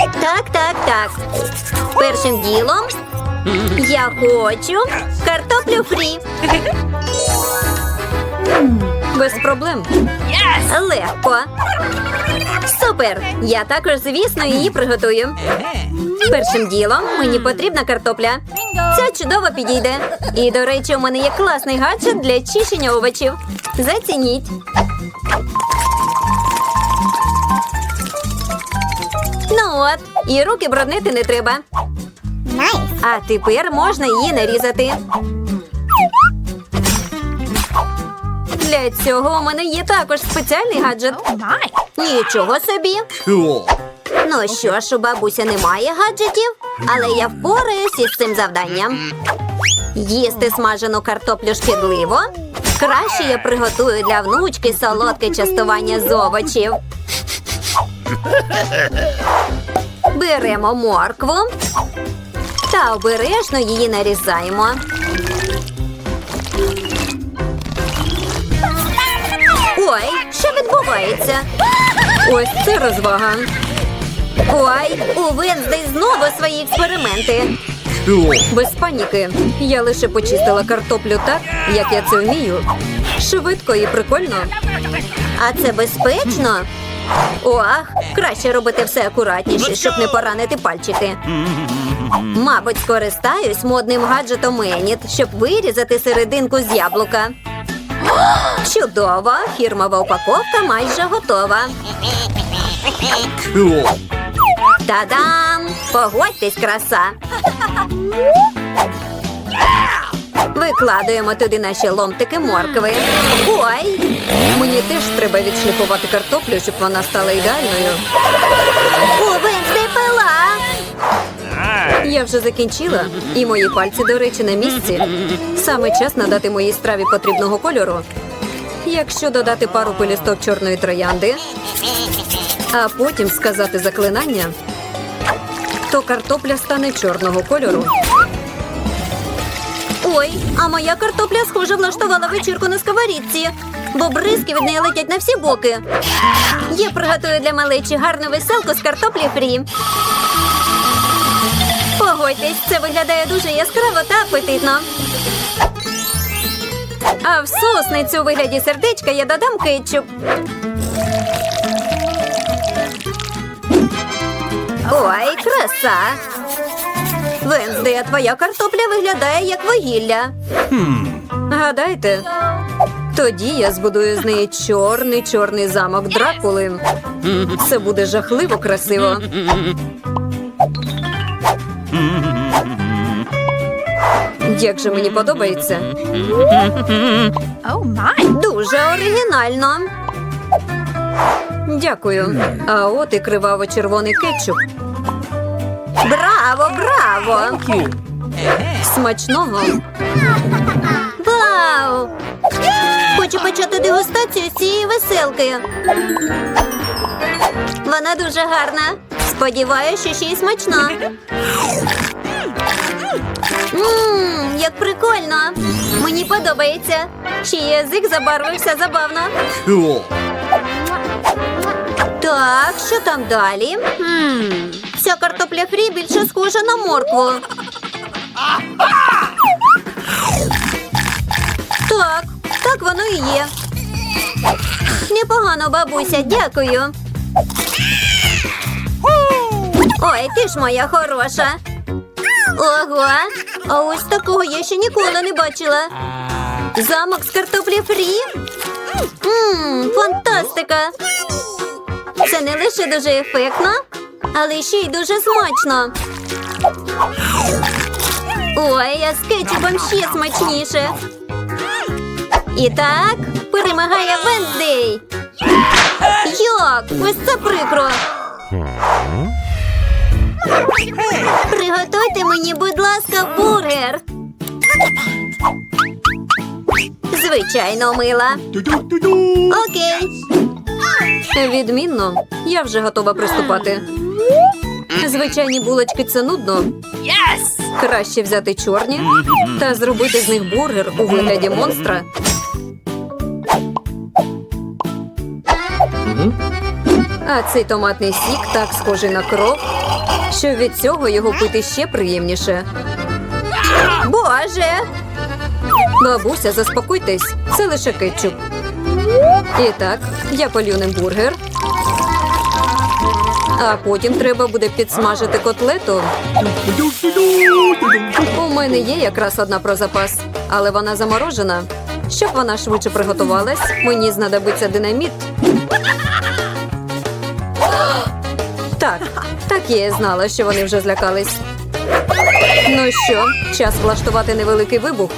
Так, так, так. Першим ділом я хочу картоплю фрі. Без проблем. Легко. Супер! Я також, звісно, її приготую. Першим ділом мені потрібна картопля. Ця чудово підійде. І, до речі, у мене є класний гаджет для чищення овочів. Зацініть. Ну от, і руки бруднити не треба. А тепер можна її нарізати. Для цього у мене є також спеціальний гаджет. Нічого собі. Ну що ж, у бабуся немає гаджетів, але я впораюсь із цим завданням. Їсти смажену картоплю шкідливо. Краще я приготую для внучки солодке частування з овочів. Беремо моркву та обережно її нарізаємо. Ой, що відбувається? Ось це розвага. Ой, у Венздей знову свої експерименти. Без паніки. Я лише почистила картоплю так, як я це вмію. Швидко і прикольно. А це безпечно? Ох, краще робити все акуратніше, щоб не поранити пальчики. Мабуть, скористаюсь модним гаджетом Еніт, щоб вирізати серединку з яблука. Чудово! Фірмова упаковка майже готова. Та-дам! Погодьтесь, краса! Викладуємо туди наші ломтики моркви. Ой! Мені теж треба відшліфувати картоплю, щоб вона стала ідеальною. О, Венсдей пила! Я вже закінчила, і мої пальці, до речі, на місці. Саме час надати моїй страві потрібного кольору. Якщо додати пару пелюсток чорної троянди, а потім сказати заклинання, то картопля стане чорного кольору. Ой, а моя картопля, схоже, влаштувала вечірку на сковорідці, бо бризки від неї летять на всі боки. Я приготую для малечі гарну веселку з картоплі фрі. Погодьтесь, це виглядає дуже яскраво та апетитно. А в сосницю у вигляді сердечка я додам кетчуп. Ой, краса! Венздей, а твоя картопля виглядає як вугілля. Гадайте? Тоді я збудую з неї чорний чорний замок Дракули. Це буде жахливо красиво. Як же мені подобається? Дуже оригінально. Дякую. А от і криваво-червоний кетчуп. Браво, браво! Смачного. Вау! Хочу почати дегустацію з цієї веселки. Вона дуже гарна. Сподіваюся, що ще й смачна. Ммм, як прикольно. Мені подобається. Ще язик забарвився забавно. Так, що там далі? Хм, ця картопля фрі більше схожа на моркву. Так, так воно і є. Непогано, бабуся, дякую. Ой, ти ж моя хороша. Ого, а ось такого я ще ніколи не бачила. Замок з картоплі фрі? Ммм, фантастика! Це не лише дуже ефектно, але ще й дуже смачно. Ой, а з кетчупом ще смачніше. І так, перемагає Венздей. Як? Ось це прикро. Приготуйте мені, будь ласка, бургер. Звичайно, мила. Окей. Відмінно, я вже готова приступати. Звичайні булочки це нудно. Краще взяти чорні та зробити з них бургер у вигляді монстра. А цей томатний сік так схожий на кров, що від цього його пити ще приємніше. Боже! Бабуся, заспокойтесь, це лише кетчуп. І так, я полю ним бургер. А потім треба буде підсмажити котлету. У мене є якраз одна про запас, але вона заморожена. Щоб вона швидше приготувалась, мені знадобиться динаміт. Так, так я і знала, що вони вже злякались. Ну що, час влаштувати невеликий вибух.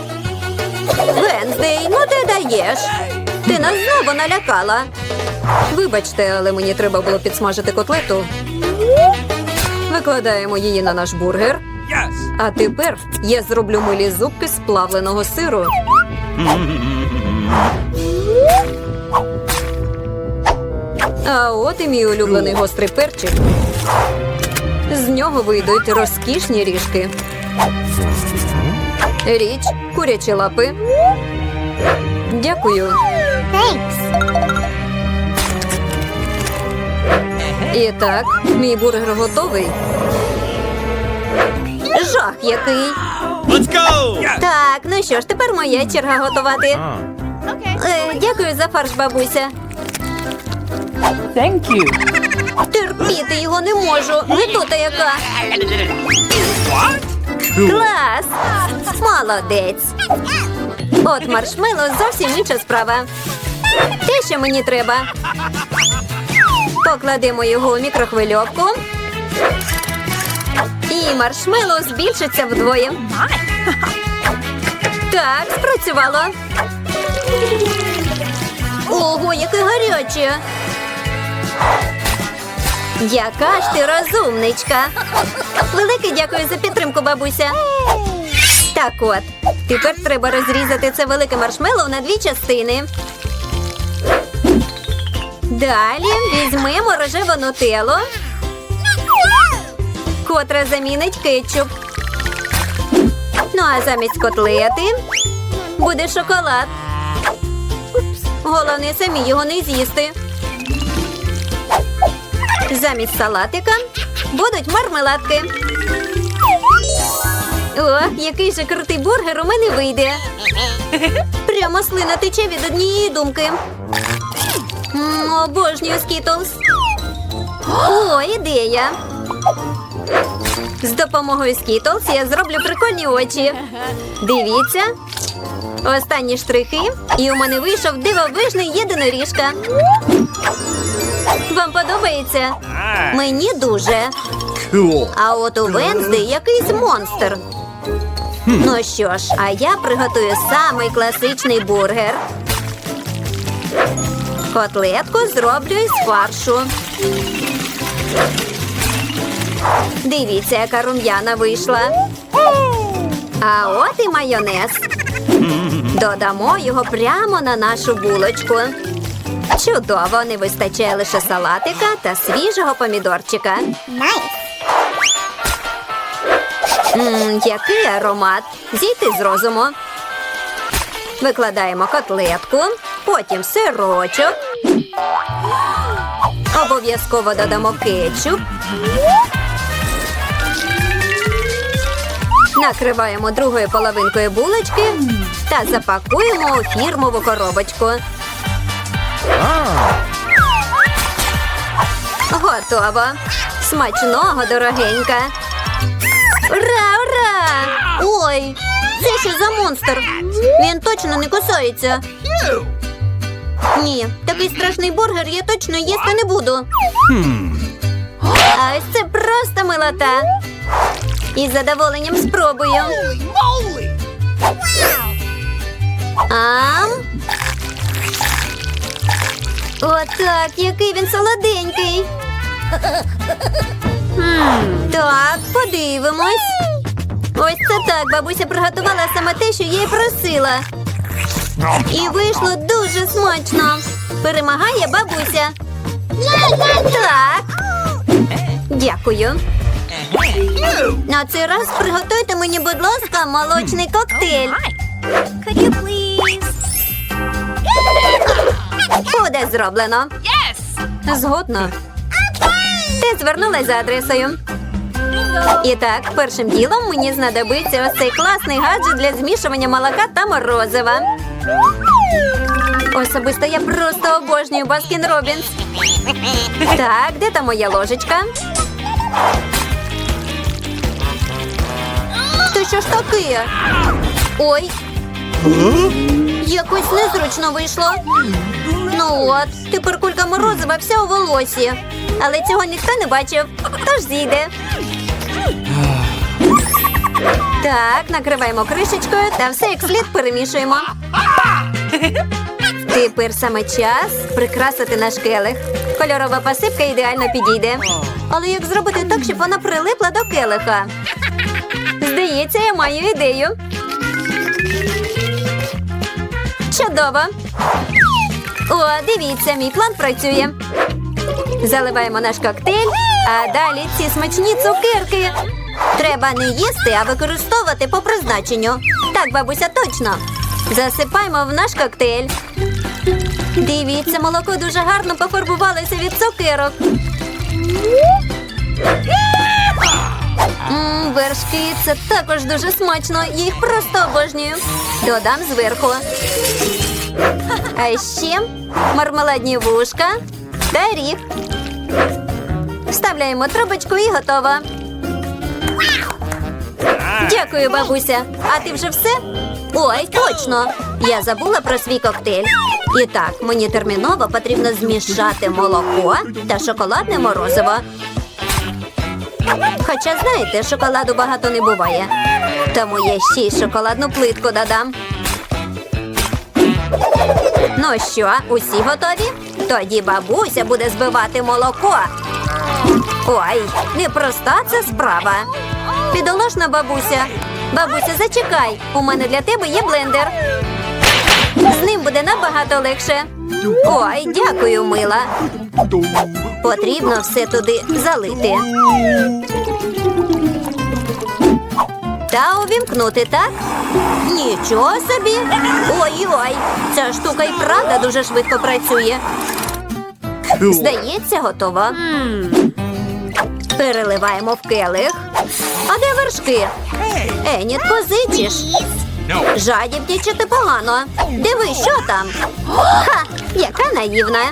Венздей, ну ти даєш. Ти нас знову налякала. Вибачте, але мені треба було підсмажити котлету. Викладаємо її на наш бургер. А тепер я зроблю милі зубки з плавленого сиру. А от і мій улюблений гострий перчик. З нього вийдуть розкішні ріжки. Річ, курячі лапи. Дякую. І так, мій бургер готовий. Жах який. Let's go! Так, ну що ж, тепер моя черга готувати. Е, дякую за фарш, бабуся. Thank you. Терпіти його не можу. Не тута яка. Cool. Клас! Молодець. От маршмело зовсім інша справа. Те, що мені треба. Покладемо його у мікрохвильовку. І маршмело збільшиться вдвоє. Так, спрацювало. Ого, яке гаряче. Яка ж ти розумничка. Велике дякую за підтримку, бабуся. Так от, тепер треба розрізати це велике маршмеллоу на дві частини. Далі візьмемо рожеву нутеллу, котра замінить кетчуп. Ну а замість котлети буде шоколад. Головне самі його не з'їсти. Замість салатика будуть мармеладки. О, який же крутий бургер у мене вийде. Прямо слина тече від однієї думки. Обожнюю скітлз. О, ідея. З допомогою скітлз я зроблю прикольні очі. Дивіться. Останні штрихи, і у мене вийшов дивовижний єдиноріжка. Вам подобається? Мені дуже. А от у Венсди якийсь монстр. Ну що ж, а я приготую самий класичний бургер. Котлетку зроблю із фаршу. Дивіться, яка рум'яна вийшла. А от і майонез. Додамо його прямо на нашу булочку. Чудово, не вистачає лише салатика та свіжого помідорчика. Мм, який аромат. Зійти з розуму. Викладаємо котлетку, потім сирочок. Обов'язково додамо кетчуп. Накриваємо другою половинкою булочки та запакуємо у фірмову коробочку. Готово. Смачного, дорогенька. Ура, ура! Ой, це що за монстр? Він точно не кусається. Ні, такий страшний бургер я точно їсти не буду. А ось це просто милота. Із задоволенням спробую. Ам. Отак, який він солоденький. Так, подивимось. Ось це так. Бабуся приготувала саме те, що я й просила. І вийшло дуже смачно. Перемагає бабуся. Так. Дякую. На цей раз приготуйте мені, будь ласка, молочний коктейль. Буде зроблено. Yes! Згодна. Ти звернулась за адресою. І так, першим ділом мені знадобиться ось цей класний гаджет для змішування молока та морозива. Особисто я просто обожнюю Баскін Робінс. Так, де там моя ложечка? Та що ж таке? Ой, якось незручно вийшло. Ну от, тепер кулька морозива вся у волосі. Але цього ніхто не бачив, тож зійде. Так, накриваємо кришечкою та все як слід перемішуємо. Тепер саме час прикрасити наш келих. Кольорова посипка ідеально підійде. Але як зробити так, щоб вона прилипла до келиха? Здається, я маю ідею. Чудово. О, дивіться, мій план працює. Заливаємо наш коктейль, а далі ці смачні цукерки. Треба не їсти, а використовувати по призначенню. Так, бабуся, точно. Засипаємо в наш коктейль. Дивіться, молоко дуже гарно пофарбувалося від цукерок. Мм, вершки це також дуже смачно. Їх просто обожнюю. Додам зверху. А ще мармеладні вушка та ріг. Вставляємо трубочку і готово. Дякую, бабуся. А ти вже все? Ой, точно. Я забула про свій коктейль. І так, мені терміново потрібно змішати молоко та шоколадне морозиво. Хоча, знаєте, шоколаду багато не буває. Тому я ще й шоколадну плитку додам. Ну що, усі готові? Тоді бабуся буде збивати молоко. Ой, непроста це справа. Підолошна бабуся. Бабуся, зачекай. У мене для тебе є блендер. З ним буде набагато легше. Ой, дякую, мила. Потрібно все туди залити. Та увімкнути, так? Нічого собі. Ой-ой, ця штука і правда дуже швидко працює. Здається, готово. Переливаємо в келих. А де вершки? Еніт, позичиш. No. Жадібнічити погано. Диви, що там? Ха! Яка наївна.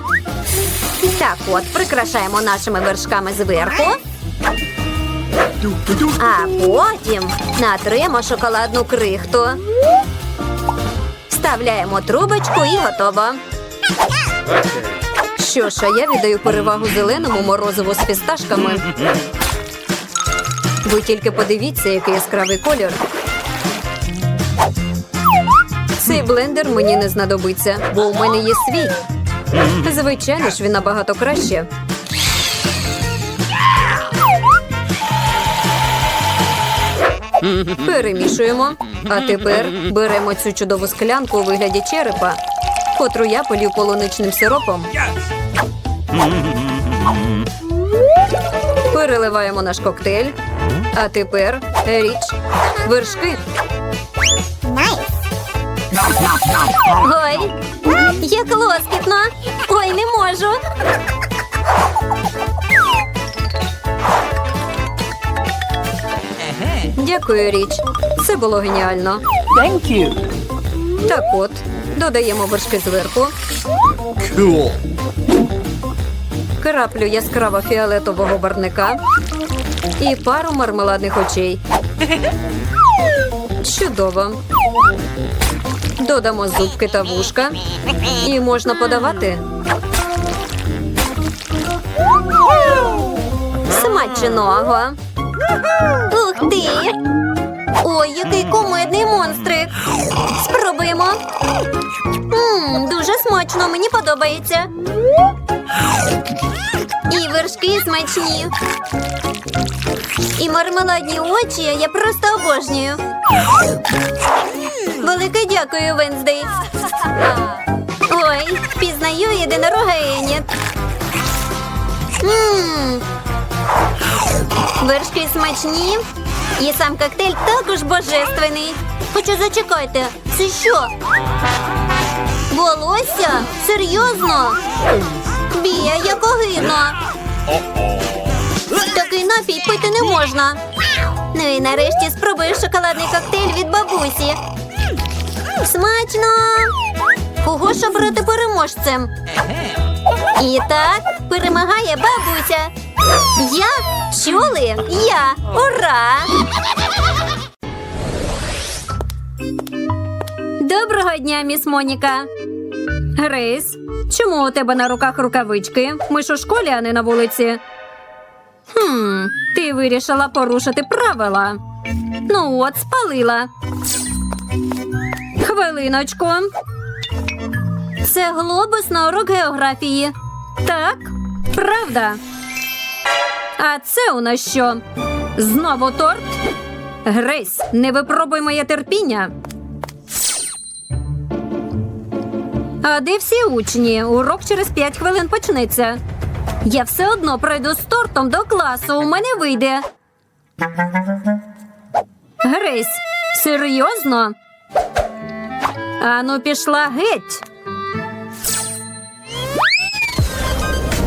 Так от, прикрашаємо нашими вершками зверху, а потім натримо шоколадну крихту. Вставляємо трубочку і готово. Що ж, а я віддаю перевагу зеленому морозиву з фісташками. Ви тільки подивіться, який яскравий колір. Цей блендер мені не знадобиться, бо у мене є свій. Звичайно ж, він набагато краще. Перемішуємо. А тепер беремо цю чудову склянку у вигляді черепа, котру я полів полуничним сиропом. Переливаємо наш коктейль. А тепер річ, вершки. Ой, як лоскітно. Ой, не можу. Дякую, річ. Це було геніально. Thank you. Так от, додаємо вершки зверху, Cool. Краплю яскраво фіолетового барника і пару мармеладних очей. Чудово. Додамо зубки та вушка. І можна подавати. Смаченого. Ух ти! Ой, який кумедний монстрик. Спробуємо. Мм, дуже смачно, мені подобається. І вершки смачні. І мармеладні очі я просто обожнюю. Велике дякую, Венздей. Ой, пізнаю єдинорога Еніт. Вершки смачні. І сам коктейль також божественний. Хоча зачекайте, це що? Волосся? Серйозно? Бія, як огидно. Такий напій пити не можна. Ну і нарешті спробую шоколадний коктейль від бабусі. Смачно! Кого ж обрати переможцем? І так, перемагає бабуся. Я? Чули? Я! Ура! Доброго дня, міс Моніка. Грейс, чому у тебе на руках рукавички? Ми ж у школі, а не на вулиці. Хм, ти вирішила порушити правила. Ну от, спалила. Хвилиночку. Це глобус на урок географії. Так, правда. А це у нас що? Знову торт? Грейс, не випробуй моє терпіння. А де всі учні? Урок через 5 хвилин почнеться. Я все одно пройду з тортом до класу. У мене вийде. Грейс, серйозно? Ану, пішла геть.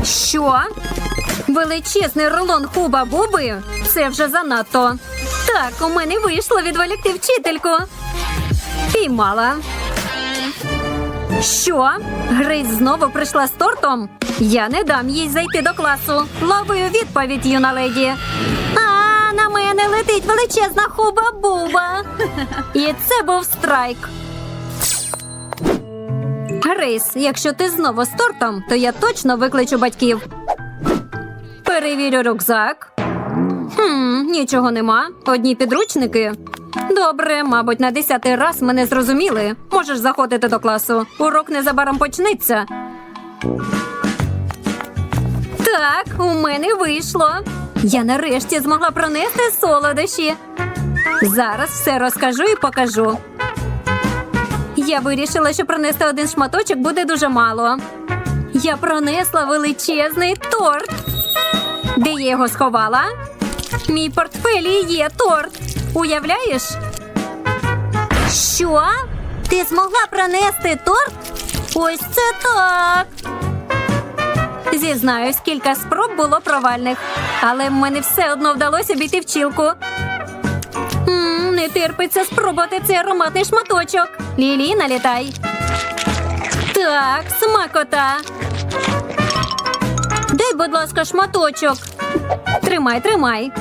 Що? Величезний рулон хуба буби? Це вже занадто. Так, у мене вийшло відволікти вчительку. Піймала. Що? Грейс знову прийшла з тортом? Я не дам їй зайти до класу. Ловую відповідь, юна леді. А на мене летить величезна хуба-буба. І це був страйк. Грейс, якщо ти знову з тортом, то я точно викличу батьків. Перевірю рюкзак. Хм, нічого нема. Одні підручники. Добре, мабуть, на десятий раз мене зрозуміли. Можеш заходити до класу. Урок незабаром почнеться. Так, у мене вийшло. Я нарешті змогла пронести солодощі. Зараз все розкажу і покажу. Я вирішила, що пронести один шматочок буде дуже мало. Я пронесла величезний торт. Де я його сховала? Мій портфелі є торт. Уявляєш? Що? Ти змогла пронести торт? Ось це так. Зізнаюсь, кілька спроб було провальних, але в мене все одно вдалося обійти вчилку. М, не терпиться спробувати цей ароматний шматочок. Лілі, налітай. Так, смакота. Дай, будь ласка, шматочок. Тримай, тримай.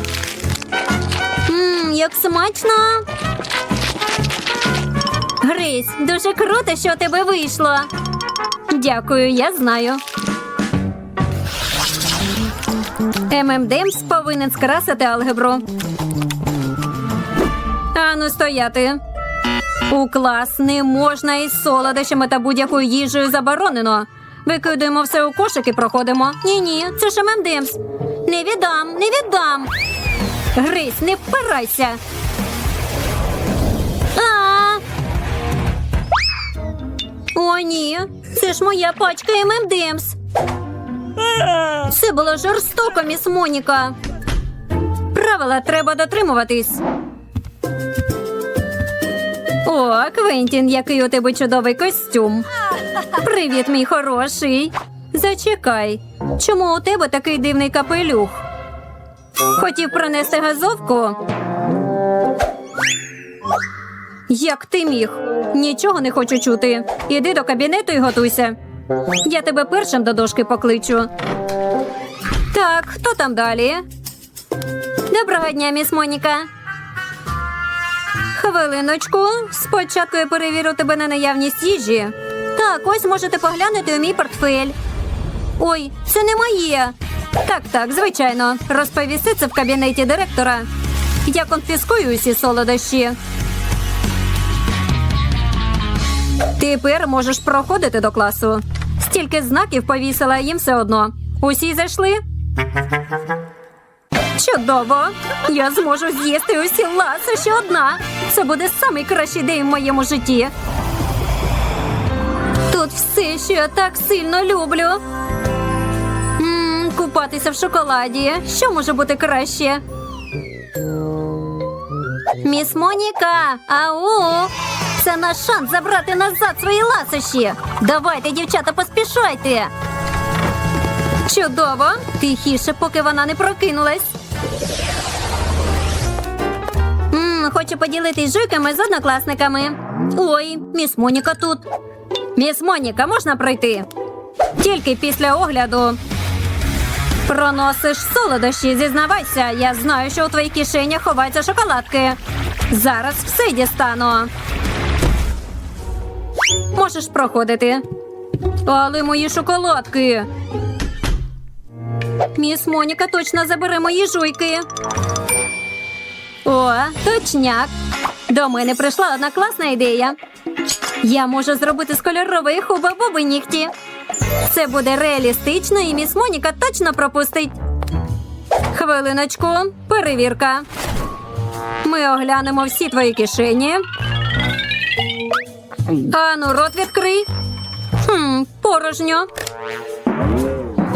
Мм, як смачно. Грись, дуже круто, що у тебе вийшло. Дякую, я знаю. ММДМС повинен скрасити алгебру. Ану, стояти. У клас не можна із солодощами та будь-якою їжею заборонено. Викидаємо все у кошик і проходимо. Ні, ні, це ж ММДМС. Не віддам, не віддам. Грись, не впирайся. О, ні. Це ж моя пачка ММДМС. Це було жорстоко, міс Моніка. Правила треба дотримуватись. О, Квентін, який у тебе чудовий костюм. Привіт, мій хороший. Зачекай, чому у тебе такий дивний капелюх? Хотів принести газовку? Як ти міг? Нічого не хочу чути. Іди до кабінету і готуйся. Я тебе першим до дошки покличу. Так, хто там далі? Доброго дня, міс Моніка. Хвилиночку. Спочатку я перевірю тебе на наявність їжі. Так, ось можете поглянути у мій портфель. Ой, це не моє. Так, так, звичайно. Розповісти це в кабінеті директора. Я конфіскую усі солодощі. Тепер можеш проходити до класу. Стільки знаків повісила їм все одно. Усі зайшли? Чудово! Я зможу з'їсти усі ласощі одна. Це буде найкращий день в моєму житті. Тут все, що я так сильно люблю купатися в шоколаді. Що може бути краще? Міс Моніка, ау! Це наш шанс забрати назад свої ласощі. Давайте, дівчата, поспішайте. Чудово! Тихіше, поки вона не прокинулась. М -м, хочу поділитись жуйками з однокласниками. Ой, міс Моніка тут. Міс Моніка можна пройти? Тільки після огляду. Проносиш солодощі, зізнавайся. Я знаю, що у твоїх кишенях ховаються шоколадки. Зараз все дістану. Можеш проходити. Але мої шоколадки. Міс Моніка точно забере мої жуйки. О, точняк. До мене прийшла одна класна ідея. Я можу зробити з кольорової хуба-буби нігті. Це буде реалістично, і міс Моніка точно пропустить. Хвилиночку, перевірка. Ми оглянемо всі твої кишені. Ану, рот відкрий. Хм, порожньо.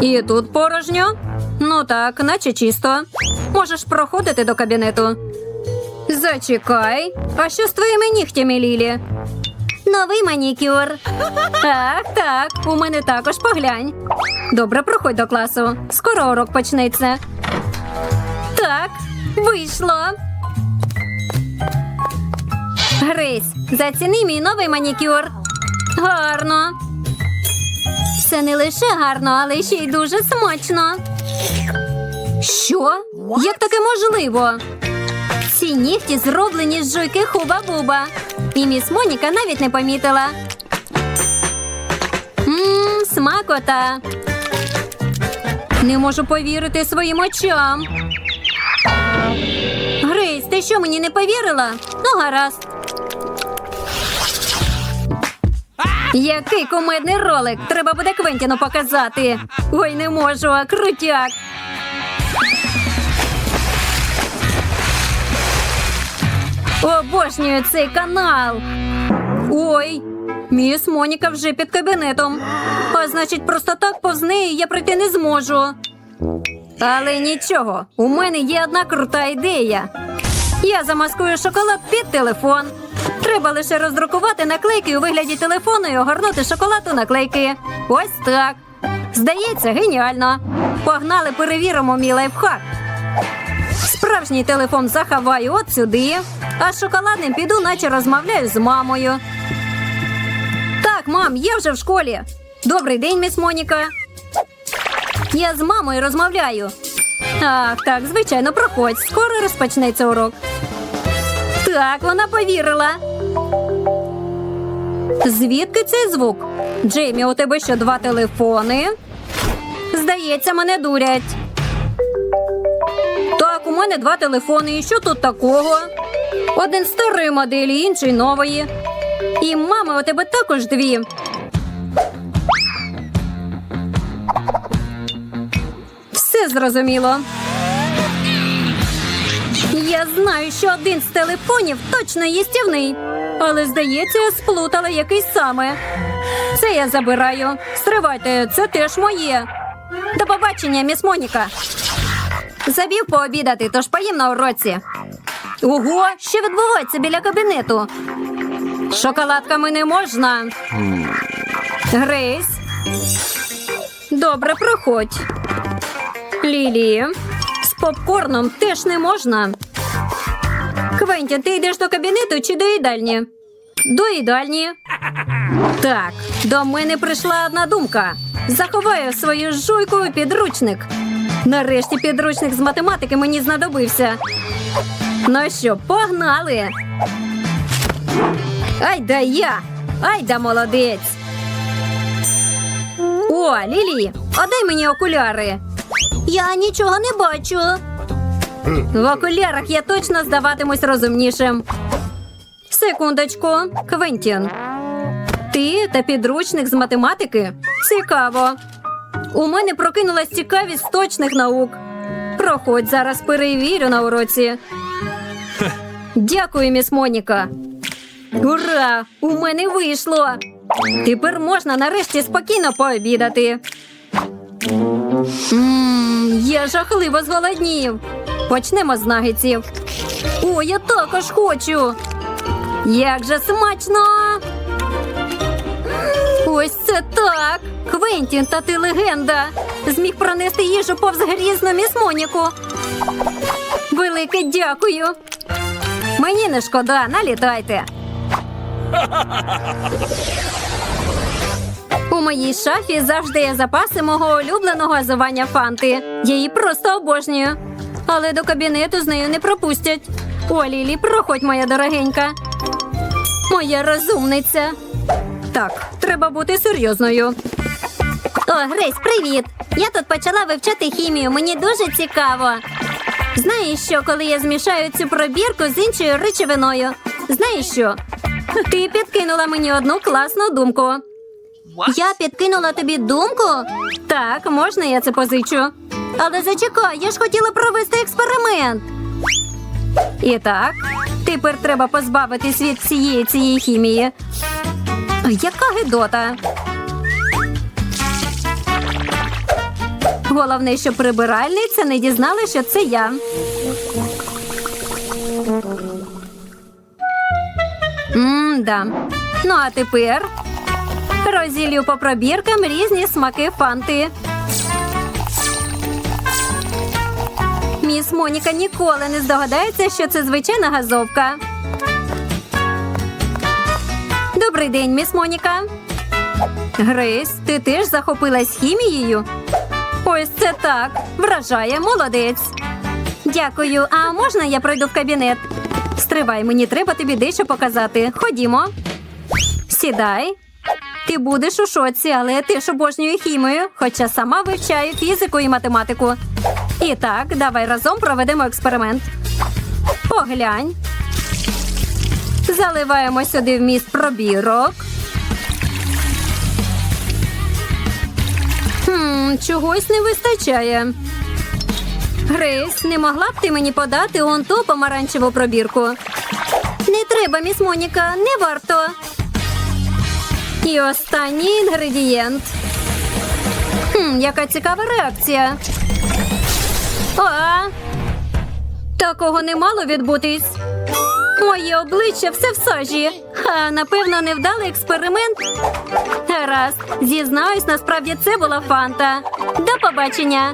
І тут порожньо. Ну так, наче чисто. Можеш проходити до кабінету. Зачекай. А що з твоїми нігтями, Лілі? Новий манікюр. Так, так, у мене також поглянь. Добре, проходь до класу. Скоро урок почнеться. Так, вийшло. Грейс, заціни мій новий манікюр. Гарно. Це не лише гарно, але ще й дуже смачно. Що? Як таке можливо? Ці нігті зроблені з жуйки хуба-буба. І міс Моніка навіть не помітила. Мм, смакота. Не можу повірити своїм очам. Грейс, ти що мені не повірила? Ну, гаразд. Який кумедний ролик! Треба буде Квентіну показати. Ой, не можу, а крутяк. Обожнюю цей канал. Ой, міс Моніка вже під кабінетом. А значить, просто так повз неї я прийти не зможу. Але нічого, у мене є одна крута ідея. Я замаскую шоколад під телефон. Треба лише роздрукувати наклейки у вигляді телефону і огорнути шоколад у наклейки. Ось так. Здається, геніально. Погнали, перевіримо мій лайфхак. Справжній телефон заховаю от сюди, а з шоколадним піду, наче розмовляю з мамою. Так, мам, я вже в школі. Добрий день, міс Моніка. Я з мамою розмовляю. Ах, так, звичайно, проходь. Скоро розпочнеться урок. Так, вона повірила. Звідки цей звук? Джеймі, у тебе що два телефони? Здається, мене дурять. Так, у мене два телефони. І що тут такого? Один старої моделі, інший нової. І мами, у тебе також дві. Все зрозуміло. Я знаю, що один з телефонів точно їстівний. Але, здається, я сплутала якийсь саме. Це я забираю. Стривайте, це теж моє. До побачення, міс Моніка. Забів пообідати, тож поїм на уроці. Ого, що відбувається біля кабінету? Шоколадками не можна. Грейс. Добре, проходь. Лілі. З попкорном теж не можна. Квентін, ти йдеш до кабінету чи до їдальні? До їдальні. Так, до мене прийшла одна думка. Заховаю свою жуйку у підручник. Нарешті підручник з математики мені знадобився. Ну що, погнали. Ай да я! Ай да молодець. О, Лілі, а дай мені окуляри. Я нічого не бачу. В окулярах я точно здаватимусь розумнішим. Секундочку, Квентін. Ти та підручник з математики? Цікаво. У мене прокинулась цікавість точних наук. Проходь зараз перевірю на уроці. Дякую, міс Моніка. Ура! У мене вийшло. Тепер можна нарешті спокійно пообідати. Ммм, я жахливо зголоднів. Почнемо з нагетсів. О, я також хочу. Як же смачно! Ось це так! Квентін, та ти легенда! Зміг пронести їжу повз грізну міс Моніку. Велике дякую. Мені не шкода, налітайте. У моїй шафі завжди є запаси мого улюбленого газування фанти. Її просто обожнюю. Але до кабінету з нею не пропустять. О, Лілі, проходь, моя дорогенька. Моя розумниця. Так, треба бути серйозною. О, Грейс, привіт! Я тут почала вивчати хімію. Мені дуже цікаво. Знаєш що, коли я змішаю цю пробірку з іншою речовиною? Знаєш що? Ти підкинула мені одну класну думку. Я підкинула тобі думку. Так, можна я це позичу? Але зачекай, я ж хотіла провести експеримент. І так, тепер треба позбавитись від всієї цієї хімії. Яка гидота. Головне, що прибиральниця не дізнала, що це я. М-да. Ну а тепер розділю по пробіркам різні смаки фанти. Міс Моніка ніколи не здогадається, що це звичайна газовка. Добрий день, міс Моніка. Грейс, ти теж захопилась хімією? Ось це так. Вражає, молодець. Дякую. А можна я пройду в кабінет? Стривай, мені треба тобі дещо показати. Ходімо. Сідай. Ти будеш у шоці, але я теж обожнюю хімію, хоча сама вивчаю фізику і математику. І так, давай разом проведемо експеримент. Поглянь. Заливаємо сюди вміст пробірок. Хм, чогось не вистачає. Грейс, не могла б ти мені подати он ту помаранчеву пробірку? Не треба, міс Моніка, не варто. І останній інгредієнт. Хм, яка цікава реакція. О, такого не мало відбутись. Моє обличчя все в сажі. Ха, напевно, невдалий експеримент. Раз, зізнаюсь, насправді це була фанта. До побачення.